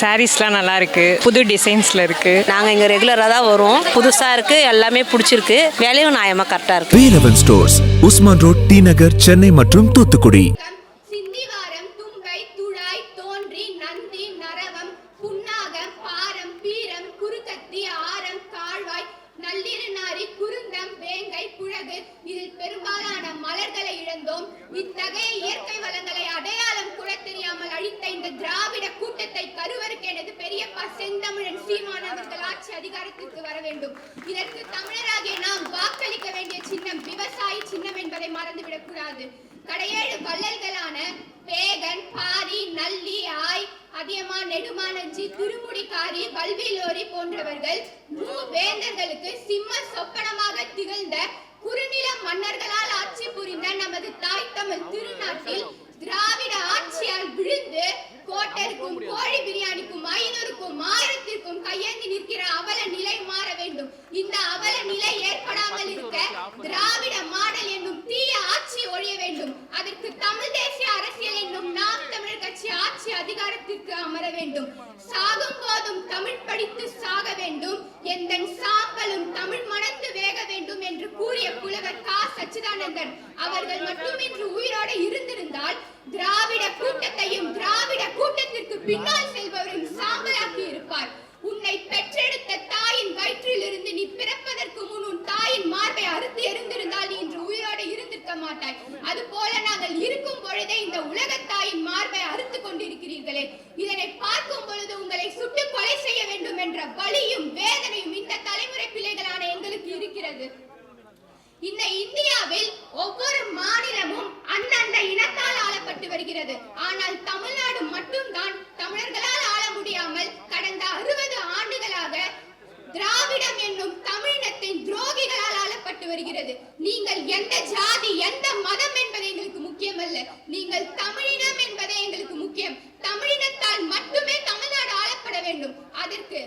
சாரீஸ்லாம் நல்லா இருக்கு புது டிசைன்ஸ்ல இருக்கு. நாங்கள் இங்கே ரெகுலராக தான் வரோம். புதுசாக இருக்குது எல்லாமே பிடிச்சிருக்கு. விலையும் நியாயமாக கரெக்டாக இருக்குது Velavan stores Usman road T Nagar Chennai மற்றும் தூத்துக்குடி. இதில் பெரும்பாலான மலர்களை இழந்தோம். இத்தகைய இயற்கை வளங்களை அடையாளம் கூட தெரியாமல் அழித்த இந்த திராவிட கூட்டத்தை கருவருக்கு எனது பெரியப்பா செந்தமிழன் சீமான் அவர்கள் ஆட்சி அதிகாரத்திற்கு வர வேண்டும். இதற்கு தமிழராகிய நாம் வாக்களிக்க வேண்டிய சின்னம் விவசாயி சின்னம் என்பதை மறந்துவிடக் கூடாது. கடையேழு வள்ளல்களான பேகன் பாரி நல்லி ஆய் அதியமா நெடுமானஞ்சி திருமுடிக்காரி வல்விலோரி போன்றவர்கள் மூ. வேந்தர்களுக்கு சிம்ம சொப்பனமாக திகழ்ந்த குறுநில மன்னர்களால் ஆட்சி புரிந்த நமது தாய் தமிழ் திருநாட்டில் திரா ஆட்சியால் விழுந்து கோட்டருக்கும் கோழி பிரியாணிக்கும் ஐநூறுக்கும் ஆயிரத்திற்கும் கையேந்தி நிற்கிற அவல நிலை மாற வேண்டும் இந்த அவல நிலை ஏற்படாமல் இருக்க திராவிட மாடல் என்னும் தீய ஆட்சி ஒழிய வேண்டும் அதற்கு தமிழ் தேசிய அரசியல் என்னும் நாம் தமிழர் கட்சி ஆட்சி அதிகாரத்திற்கு அமர வேண்டும். சாகும் போதும் தமிழ் படித்து சாக வேண்டும். எந்த சாம்பலும் தமிழ் மணந்து வேக வேண்டும் என்று கூறிய புலவர் கா. சச்சிதானந்தன் அவர்கள் மட்டும் இன்று உயிரோடு இருந்திருந்தால் திராவிட கூட்டத்தையும் திராவிட கூட்டத்திற்கு பின்னால் செல்பவரையும் சாம்பலாக்கி இருப்பார். உன்னை பெற்றெடுத்த தாயின் வயிற்றில் இருந்து நீ பிறப்பதற்கு முன் உன் தாயின் மார்பை அறுத்து எரிந்திருந்தால் நீ இன்று உயிரோடு இருந்திருக்க மாட்டாய். அது போல நாங்கள் இருக்கும் பொழுதே இந்த உலகத் தாயின் மார்பை இதனை பார்க்கும் பொழுது உங்களை சுட்டு கொலை செய்ய வேண்டும் என்ற வழியும் வேதனையும் இந்த தலைமுறை பிள்ளைகளான எங்களுக்கு இருக்கிறது. இந்த இந்தியாவில் ஒவ்வொரு மாநிலமும் அந்தந்த இனத்தால் ஆளப்பட்டு வருகிறது. ஆனால் தமிழ்நாடு மட்டும்தான் தமிழர்களால் ஆள முடியாமல் கடந்த அறுபது ஆண்டுகளாக திராவிடம் என்னும் தமிழினத்தின் துரோகிகளால் ஆளப்பட்டு வருகிறது. நீங்கள் எந்த ஜாதி எந்த மதம் என்பது எங்களுக்கு முக்கியமல்ல. நீங்கள் தமிழ் வேண்டும். அதற்கு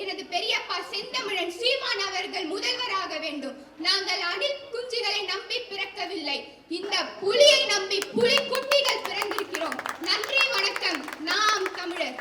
எனது பெரியப்பா செந்தமிழன் சீமான் அவர்கள் முதல்வராக வேண்டும். நாங்கள் அணில் குஞ்சுகளை நம்பி பிறக்கவில்லை. இந்த புலியை நம்பி புலி குட்டிகள் பிறந்திருக்கிறோம். நன்றி வணக்கம். நாம் தமிழர்.